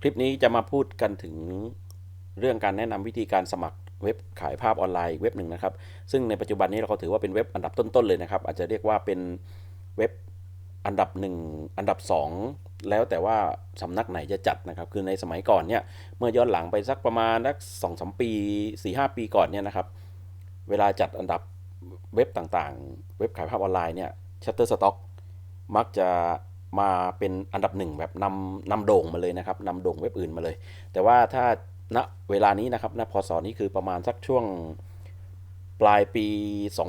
คลิปนี้จะมาพูดกันถึงเรื่องการแนะนำวิธีการสมัครเว็บขายภาพออนไลน์เว็บหนึ่งนะครับ ซึ่งในปัจจุบันนี้เราก็ถือว่าเป็นเว็บอันดับต้นๆเลยนะครับ อาจจะเรียกว่าเป็นเว็บอันดับหนึ่งอันดับสองแล้วแต่ว่าสำนักไหนจะจัดนะครับ คือในสมัยก่อนเนี่ยเมื่อย้อนหลังไปสักประมาณสักสองสมปี4ีหปีก่อนเนี่ยนะครับ เวลาจัดอันดับเว็บต่างๆ เว็บขายภาพออนไลน์เนี่ย Shutterstock มักจะ มาเป็นอันดับหนึ่งแบบนำนำโด่งมาเลยนะครับนำโด่งเว็บอื่นมาเลย แต่ว่าถ้าณเวลานี้นะครับณพศนี้คือประมาณสักช่วงปลายปี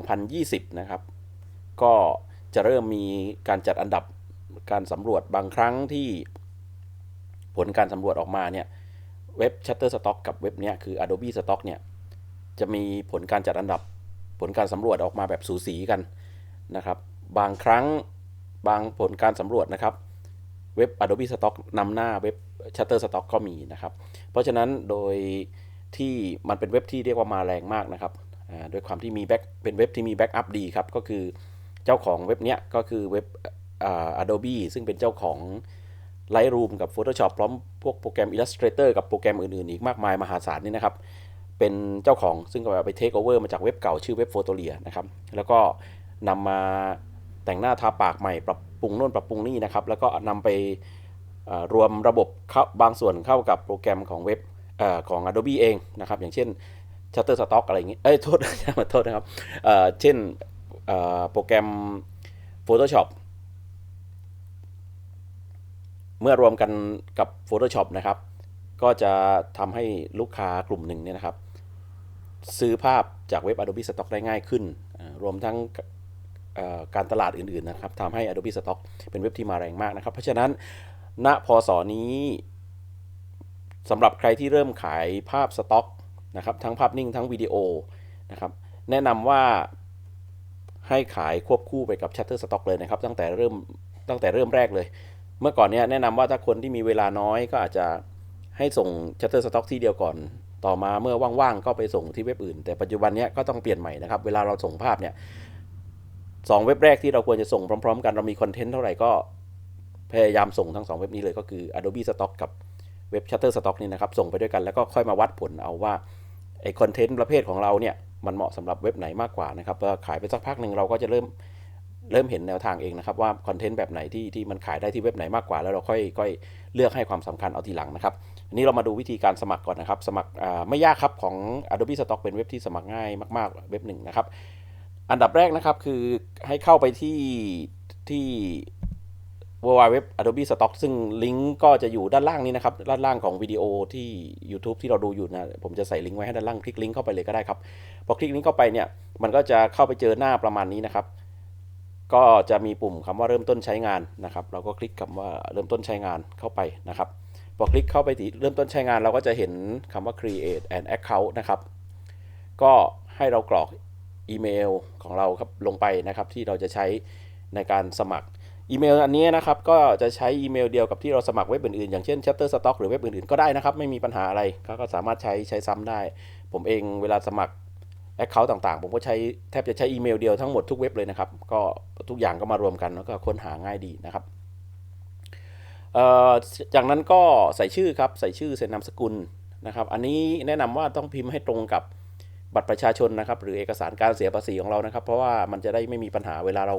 2020 นะครับ ก็จะเริ่มมีการจัดอันดับการสำรวจบางครั้งที่ผลการสำรวจออกมาเนี่ยเว็บ Shutterstock กับเว็บเนี้ยคือ Adobe Stock เนี่ยจะมีผลการจัดอันดับผลการสำรวจออกมาแบบสูสีกันนะครับ บางครั้ง บางผลการสำรวจนะครับ เว็บ Adobe Stock นำหน้าเว็บ Shutterstock ก็มีนะครับ เพราะฉะนั้นโดยที่มันเป็นเว็บที่เรียกว่ามาแรงมากนะครับด้วยความที่มีแบ็คเป็นเว็บที่มีแบ็กอัพดีครับ ก็คือเจ้าของเว็บเนี้ยก็คือเว็บ Adobe ซึ่งเป็นเจ้าของ Lightroom กับ Photoshop พร้อมพวกโปรแกรม Illustrator กับโปรแกรมอื่น ๆ อีกมากมายมหาศาลนี่นะครับ เป็นเจ้าของซึ่งก็ไปเทคโอเวอร์มาจากเว็บเก่าชื่อเว็บโฟโตเลียนะครับ แล้วก็นำมา แต่งหน้าทาปากใหม่ปรับปรุงโน่นปรับปรุงนี่นะครับ แล้วก็นำไปรวมระบบเข้าบางส่วนเข้ากับโปรแกรมของเว็บอของ Adobe เองนะครับ อย่างเช่น Shutterstock อะไรอย่างงี้เอ้ยโทษขอโทษนะครับเเช่นโปรแกรม Photoshop เมื่อรวมกันกับ Photoshop นะครับ ก็จะทำให้ลูกค้ากลุ่มหนึ่งเนี่ยนะครับ ซื้อภาพจากเว็บ Adobe Stock ได้ง่ายขึ้น รวมทั้ง การตลาดอื่นๆนะครับทำให้ Adobe Stock เป็นเว็บที่มาแรงมากนะครับ เพราะฉะนั้นณพศนี้สำหรับใครที่เริ่มขายภาพสต็อกนะครับทั้งภาพนิ่งทั้งวิดีโอนะครับแนะนำว่าให้ขายควบคู่ไปกับ Shutterstock เลยนะครับ ตั้งแต่เริ่มตั้งแต่เริ่มแรกเลย เมื่อก่อนเนี้ยแนะนำว่าถ้าคนที่มีเวลาน้อยก็อาจจะให้ส่ง Shutterstock ที่เดียวก่อนต่อมาเมื่อว่างๆก็ไปส่งที่เว็บอื่น แต่ปัจจุบันเนี้ยก็ต้องเปลี่ยนใหม่นะครับ เวลาเราส่งภาพเนี่ย สองเว็บแรกที่เราควรจะส่งพร้อม ๆ กันเรามีคอนเทนต์เท่าไหร่ก็พยายามส่งทั้ง 2 เว็บนี้เลยก็คือ Adobe Stock กับเว็บ Shutterstock นี่นะครับ ส่งไปด้วยกันแล้วก็ค่อยมาวัดผลเอาว่าไอคอนเทนต์ประเภทของเราเนี่ยมันเหมาะสำหรับเว็บไหนมากกว่านะครับพอขายไปสักพักหนึ่งเราก็จะเริ่มเริ่มเห็นแนวทางเองนะครับว่าคอนเทนต์แบบไหนที่ที่มันขายได้ที่เว็บไหนมากกว่า แล้วเราค่อยค่อยเลือกให้ความสำคัญเอาทีหลังนะครับอันนี้เรามาดูวิธีการสมัครก่อนนะครับ สมัครไม่ยากครับของ Adobe Stock เป็นเว็บที่สมัครง่ายมาก ๆ เว็บหนึ่งนะครับ อันดับแรกนะครับคือให้เข้าไปที่ที่ w w w Adobe Stock ซึ่งลิงก์ก็จะอยู่ด้านล่างนี้นะครับ ด้านล่างของวิดีโอที่ YouTube ที่เราดูอยู่นะ ผมจะใส่ลิงก์ไว้ให้ด้านล่าง คลิกลิงก์เข้าไปเลยก็ได้ครับ พอคลิกลิงก์เข้าไปเนี่ย มันก็จะเข้าไปเจอหน้าประมาณนี้นะครับ ก็จะมีปุ่มคำว่าเริ่มต้นใช้งานนะครับ เราก็คลิกคำว่าเริ่มต้นใช้งานเข้าไปนะครับ พอคลิกเข้าไปที่เริ่มต้นใช้งาน เราก็จะเห็นคำว่า create an account นะครับ ก็ให้เรากรอก อีเมลของเราครับลงไปนะครับที่เราจะใช้ในการสมัครอีเมลอันนี้นะครับก็จะใช้อีเมลเดียวกับที่เราสมัครเว็บอื่นๆอย่างเช่น Shutterstock หรือเว็บอื่นๆก็ได้นะครับ ไม่มีปัญหาอะไรก็สามารถใช้ใช้ซ้ำได้ ผมเองเวลาสมัคร Account ต่างๆ ผมก็ใช้แทบจะใช้อีเมลเดียวทั้งหมดทุกเว็บเลยนะครับ ก็ทุกอย่างก็มารวมกันแล้วก็ค้นหาง่ายดีนะครับจากนั้นก็ใส่ชื่อครับใส่ชื่อใส่นามสกุลนะครับ อันนี้แนะนำว่าต้องพิมพ์ให้ตรงกับ บัตรประชาชนนะครับ หรือเอกสารการเสียภาษีของเรานะครับ เพราะว่ามันจะได้ไม่มีปัญหาเวลาเรา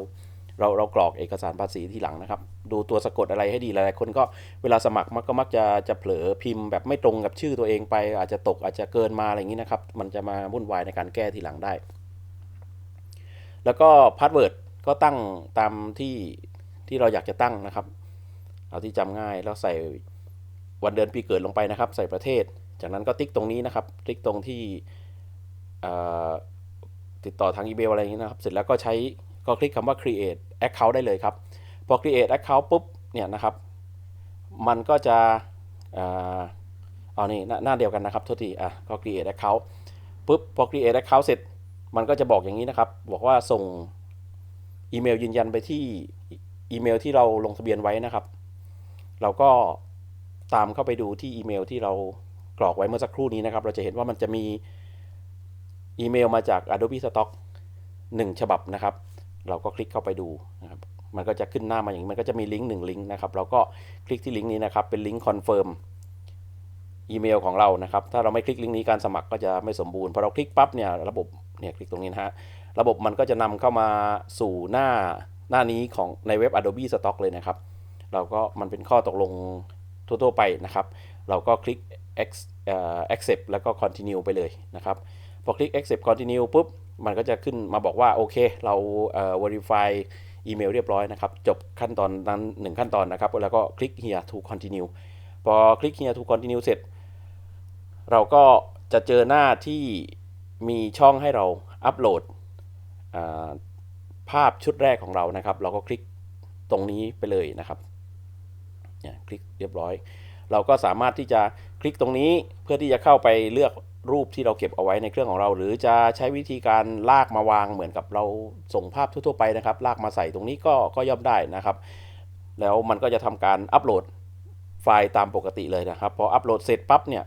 เราเรากรอกเอกสารภาษีทีหลังนะครับ ดูตัวสะกดอะไรให้ดีหลายๆคนก็เวลาสมัครมักก็มักจะจะเผลอพิมพ์แบบไม่ตรงกับชื่อตัวเองไป อาจจะตกอาจจะเกินมาอะไรอย่างนี้นะครับ มันจะมาวุ่นวายในการแก้ทีหลังได้ แล้วก็พาสเวิร์ดก็ตั้งตามที่ที่เราอยากจะตั้งนะครับ เอาที่จำง่ายแล้วใส่วันเดือนปีเกิดลงไปนะครับ ใส่ประเทศ จากนั้นก็ติ๊กตรงนี้นะครับ ติ๊กตรงที่ ติดต่อทางอีเมลอะไรอย่างนี้นะครับ เสร็จแล้วก็ใช้ก็คลิกคำว่า create account ได้เลยครับ พอ create account ปุ๊บเนี่ยนะครับ มันก็จะเอานี่หน้าหน้าเดียวกันนะครับโทษทีอะก็ create account ปุ๊บพอ create account เสร็จ มันก็จะบอกอย่างนี้นะครับ บอกว่าส่งอีเมลยืนยันไปที่อีเมลที่เราลงทะเบียนไว้นะครับ เราก็ตามเข้าไปดูที่อีเมลที่เรากรอกไว้เมื่อสักครู่นี้นะครับ เราจะเห็นว่ามันจะมี อีเมลมาจาก Adobe Stock 1 ฉบับนะครับ เราก็คลิกเข้าไปดูนะครับ มันก็จะขึ้นหน้ามาอย่างนี้ มันก็จะมีลิงก์หนึ่งลิงก์นะครับ เราก็คลิกที่ลิงก์นี้นะครับ เป็นลิงก์คอนเฟิร์มอีเมลของเรานะครับ ถ้าเราไม่คลิกลิงก์นี้การสมัครก็จะไม่สมบูรณ์ พอเราคลิกปั๊บเนี่ยระบบเนี่ยคลิกตรงนี้นะฮะ ระบบมันก็จะนำเข้ามาสู่หน้าหน้านี้ของในเว็บ Adobe Stock เลยนะครับ เราก็มันเป็นข้อตกลงทั่วๆไปนะครับ เราก็คลิก ex- เอ่อ accept แล้วก็ continue ไปเลยนะครับ พอคลิก accept continue ปุ๊บ มันก็จะขึ้นมาบอกว่า โอเค เราเอ่อ verify อีเมลเรียบร้อยนะครับ จบขั้นตอนนั้นหนึ่งขั้นตอนนะครับ แล้วก็คลิก here to continue พอคลิก here to continue เสร็จ เราก็จะเจอหน้าที่มีช่องให้เราอัปโหลดภาพชุดแรกของเรานะครับ เราก็คลิกตรงนี้ไปเลยนะครับเนี่ยคลิกเรียบร้อย เราก็สามารถที่จะคลิกตรงนี้เพื่อที่จะเข้าไปเลือก รูปที่เราเก็บเอาไว้ในเครื่องของเรา หรือจะใช้วิธีการลากมาวางเหมือนกับเราส่งภาพทั่วๆไปนะครับ ลากมาใส่ตรงนี้ก็ก็ย่อมได้นะครับ แล้วมันก็จะทำการอัปโหลดไฟล์ตามปกติเลยนะครับ พออัปโหลดเสร็จปั๊บเนี่ย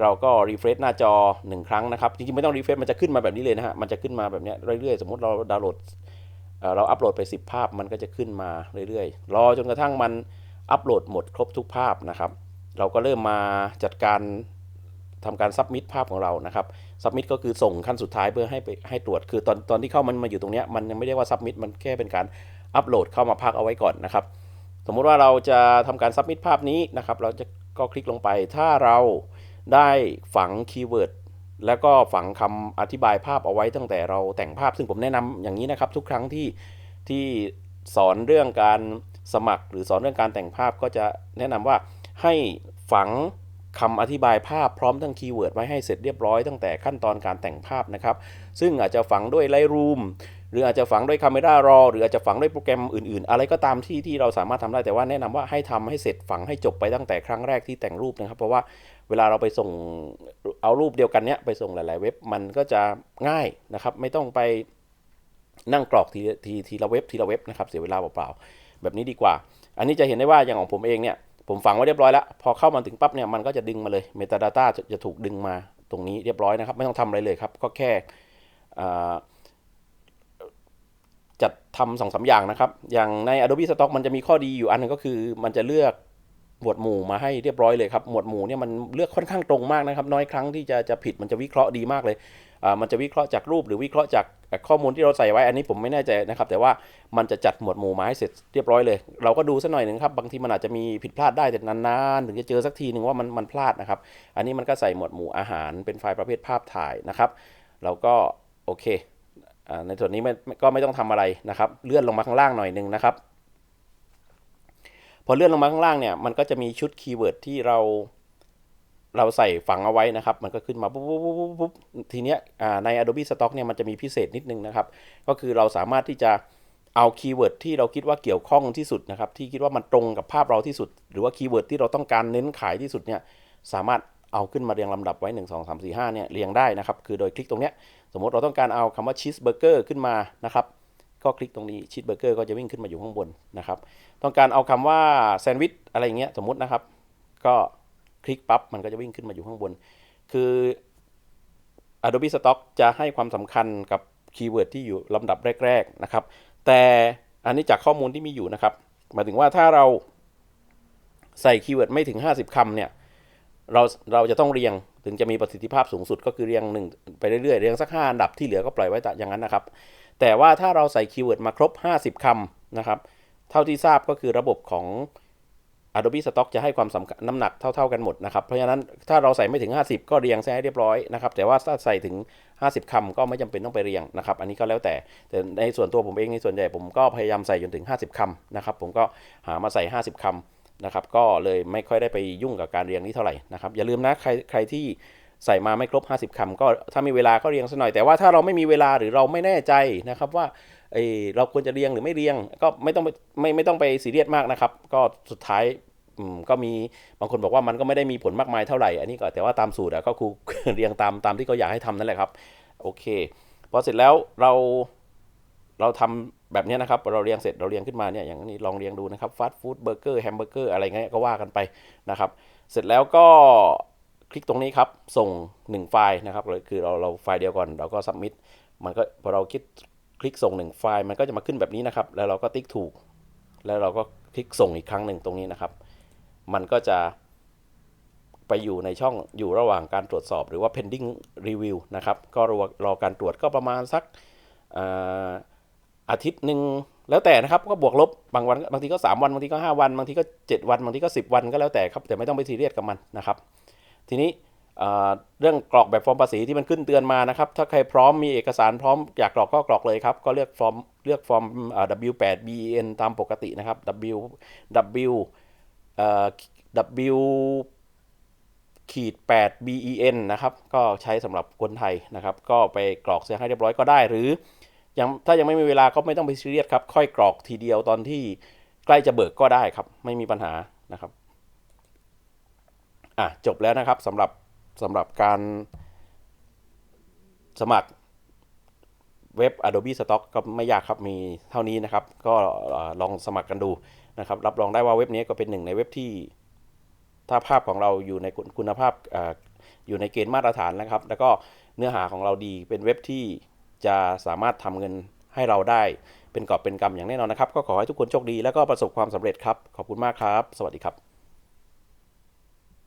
เราก็รีเฟรชหน้าจอ 1 ครั้งนะครับ จริงๆ ไม่ต้องรีเฟรชมันจะขึ้นมาแบบนี้เลยนะฮะ มันจะขึ้นมาแบบเนี้ยเรื่อยๆ สมมติเราดาวน์โหลดเอ่อเราอัปโหลดไป 10 ภาพมันก็จะขึ้นมาเรื่อยๆ รอจนกระทั่งมันอัปโหลดหมดครบทุกภาพนะครับ เราก็เริ่มมาจัดการ ทำการซับมิ t ภาพของเรานะครับซับมิ t ก็คือส่งขั้นสุดท้ายเพื่อให้ไปให้ตรวจ คือตอนตอนที่เข้ามันมาอยู่ตรงนี้มันยังไม่เรียกว่าซับมิ t มันแค่เป็นการอัปโหลดเข้ามาพักเอาไว้ก่อนนะครับสมมุติว่าเราจะทำการซับมิ t ภาพนี้นะครับเราจะก็คลิกลงไปถ้าเราได้ฝังคีย์เวิร์ดแล้วก็ฝังคำอธิบายภาพเอาไว้ตั้งแต่เราแต่งภาพซึ่งผมแนะนำอย่างนี้นะครับ ทุกครั้งที่ที่สอนเรื่องการสมัคร หรือสอนเรื่องการแต่งภาพก็จะแนะนำว่าให้ฝัง คำอธิบายภาพพร้อมทั้งคีย์เวิร์ดไว้ให้เสร็จเรียบร้อยตั้งแต่ขั้นตอนการแต่งภาพนะครับ ซึ่งอาจจะฝังด้วย Lightroom หรืออาจจะฝังด้วย Camera Raw หรืออาจจะฝังด้วยโปรแกรมอื่นๆ อะไรก็ตามที่ที่เราสามารถทำได้แต่ว่าแนะนำว่าให้ทำให้เสร็จฝังให้จบไปตั้งแต่ครั้งแรกที่แต่งรูปนะครับ เพราะว่าเวลาเราไปส่งเอารูปเดียวกันเนี้ยไปส่งหลาย ๆ เว็บมันก็จะง่ายนะครับ ไม่ต้องไปนั่งกรอกทีทีทีละเว็บทีละเว็บนะครับเสียเวลาเปล่าๆแบบนี้ดีกว่า อันนี้จะเห็นได้ว่าอย่างของผมเองเนี่ย ผมฝังไว้เรียบร้อยแล้ว พอเข้ามาถึงปั๊บเนี่ยมันก็จะดึงมาเลย Metadata จะจะถูกดึงมาตรงนี้เรียบร้อยนะครับ ไม่ต้องทำอะไรเลยครับ ก็แค่จัดทำสองสาอย่างนะครับ อย่างใน Adobe Stock มันจะมีข้อดีอยู่อันหนึงก็คือ มันจะเลือกหมวดหมู่มาให้เรียบร้อยเลยครับ หมวดหมู่เนี่ยมันเลือกค่อนข้างตรงมากนะครับ น้อยครั้งที่จะจะผิดมันจะวิเคราะห์ดีมากเลย มันจะวิเคราะห์จากรูปหรือวิเคราะห์จากข้อมูลที่เราใส่ไว้อันนี้ผมไม่แน่ใจนะครับ แต่ว่ามันจะจัดหมวดหมู่มาให้เสร็จเรียบร้อยเลย เราก็ดูสักหน่อยหนึ่งครับบางทีมันอาจจะมีผิดพลาดได้แต่นานๆถึงจะเจอสักทีหนึ่งว่ามันมันพลาดนะครับ อันนี้มันก็ใส่หมวดหมู่อาหารเป็นไฟล์ประเภทภาพถ่ายนะครับเราก็โอเคอในส่วนนี้ก็ไม่ต้องทำอะไรนะครับ เลื่อนลงมาข้างล่างหน่อยหนึ่งนะครับ พอเลื่อนลงมาข้างล่างเนี่ยมันก็จะมีชุดคีย์เวิร์ดที่เรา เราใส่ฝังเอาไว้นะครับ มันก็ขึ้นมาปุ๊บปุ๊บปุ๊บปุ๊บปุ๊บทีเนี้ยใน Adobe Stock เนี่ยมันจะมีพิเศษนิดนึงนะครับ ก็คือเราสามารถที่จะเอาคีย์เวิร์ดที่เราคิดว่าเกี่ยวข้องที่สุดนะครับ ที่คิดว่ามันตรงกับภาพเราที่สุด หรือว่าคีย์เวิร์ดที่เราต้องการเน้นขายที่สุดเนี่ยสามารถเอาขึ้นมาเรียงลำดับไว้ 1 2 3 4 5เนี่ยเรียงได้นะครับ คือโดยคลิกตรงเนี้ยสมมติเราต้องการเอาคำว่าชีสเบอร์เกอร์ขึ้นมานะครับก็คลิกตรงนี้ชีสเบอร์เกอร์ก็จะวิ่งขึ้นมาอยู่ข้างบนนะครับ ต้องการเอาคำว่าแซนด์วิชอะไรอย่างเงี้ยสมมตินะครับ ก็ คลิกปั๊บมันก็จะวิ่งขึ้นมาอยู่ข้างบน คือ Adobe Stock จะให้ความสำคัญกับคีย์เวิร์ดที่อยู่ลำดับแรก ๆ นะครับ แต่อันนี้จากข้อมูลที่มีอยู่นะครับหมายถึงว่าถ้าเราใส่คีย์เวิร์ดไม่ถึง 50คำเนี่ยเราเราจะต้องเรียงถึงจะมีประสิทธิภาพสูงสุดก็คือเรียงหนึ่งไปเรื่อยๆ เรียงสักห้าอันดับที่เหลือก็ปล่อยไว้แต่อย่างนั้นนะครับ แต่ว่าถ้าเราใส่คีย์เวิร์ดมาครบ 50คำนะครับ เท่าที่ทราบก็คือระบบของ Adobe Stock จะให้ความสำคัญน้ำหนักเท่า ๆกันหมดนะครับ เพราะฉะนั้นถ้าเราใส่ไม่ถึง 50 ก็เรียงใส่ให้เรียบร้อยนะครับ แต่ว่าถ้าใส่ถึง 50คำก็ไม่จำเป็นต้องไปเรียงนะครับ อันนี้ก็แล้วแต่ แต่ในส่วนตัวผมเองในส่วนใหญ่ผมก็พยายามใส่จนถึง 50คำนะครับ ผมก็หามาใส่ 50คำนะครับ ก็เลยไม่ค่อยได้ไปยุ่งกับการเรียงนี้เท่าไหร่นะครับ อย่าลืมนะใครใครที่ใส่มาไม่ครบ 50คำก็ถ้ามีเวลาก็เรียงสักหน่อย แต่ว่าถ้าเราไม่มีเวลาหรือเราไม่แน่ใจนะครับว่า เอเราควรจะเรียงหรือไม่เรียง ก็ไม่ต้องไปไม่ไม่ต้องไปซีเรียสมากนะครับ ก็สุดท้ายก็มีบางคนบอกว่ามันก็ไม่ได้มีผลมากมายเท่าไหร่ อันนี้ก็แต่ว่าตามสูตรอะก็คือเรียงตามตามที่เขาอยากให้ทำนั่นแหละครับ โอเค พอเสร็จแล้วเราเราทำแบบนี้นะครับ เราเรียงเสร็จเราเรียงขึ้นมาเนี่ยอย่างนี้ลองเรียงดูนะครับฟาสต์ฟู้ดเบอร์เกอร์แฮมเบอร์เกอร์อะไรเงี้ยก็ว่ากันไปนะครับ เสร็จแล้วก็คลิกตรงนี้ครับ ส่ง 1 ไฟล์นะครับเลยคือเราเราไฟล์เดียวก่อนเราก็ submit มันก็พอเราคลิก คลิกส่ง1ไฟล์มันก็จะมาขึ้นแบบนี้นะครับ แล้วเราก็ติ๊กถูก แล้วเราก็คลิกส่งอีกครั้งหนึ่งตรงนี้นะครับ มันก็จะไปอยู่ในช่องอยู่ระหว่างการตรวจสอบหรือว่า pending review นะครับ ก็รอรอการตรวจก็ประมาณสักอาทิตย์หนึ่งแล้วแต่นะครับก็บวกลบบางวันบางทีก็ 3 วันบางทีก็ 5 วัน บางทีก็ 7 วันบางทีก็ 10 วันก็แล้วแต่ครับแต่ไม่ต้องไปซีเรียสกับมันนะครับ ทีนี้ เรื่องกรอกแบบฟอร์มภาษีที่มันขึ้นเตือนมานะครับ ถ้าใครพร้อมมีเอกสารพร้อมอยากกรอกก็กรอกเลยครับ ก็เลือกฟอร์มเลือกฟอร์ม W8 BEN ตามปกตินะครับ W W W ขีด8 BEN นะครับ ก็ใช้สำหรับคนไทยนะครับ ก็ไปกรอกเสียให้เรียบร้อยก็ได้ หรือยังถ้ายังไม่มีเวลาก็ไม่ต้องไปซีเรียสครับ ค่อยกรอกทีเดียวตอนที่ใกล้จะเบิกก็ได้ครับ ไม่มีปัญหานะครับ อะจบแล้วนะครับสำหรับ สำหรับการสมัครเว็บ Adobe Stock ก็ไม่ยากครับมีเท่านี้นะครับ ก็ลองสมัครกันดูนะครับ รับรองได้ว่าเว็บนี้ก็เป็นหนึ่งในเว็บที่ ถ้าภาพของเราอยู่ในคุณภาพเอ่ออยู่ในเกณฑ์มาตรฐานนะครับ แล้วก็เนื้อหาของเราดีเป็นเว็บที่จะสามารถทำเงินให้เราได้ เป็นกอบเป็นกำอย่างแน่นอนนะครับ ก็ขอให้ทุกคนโชคดี แล้วก็ประสบความสำเร็จครับ ขอบคุณมากครับ สวัสดีครับ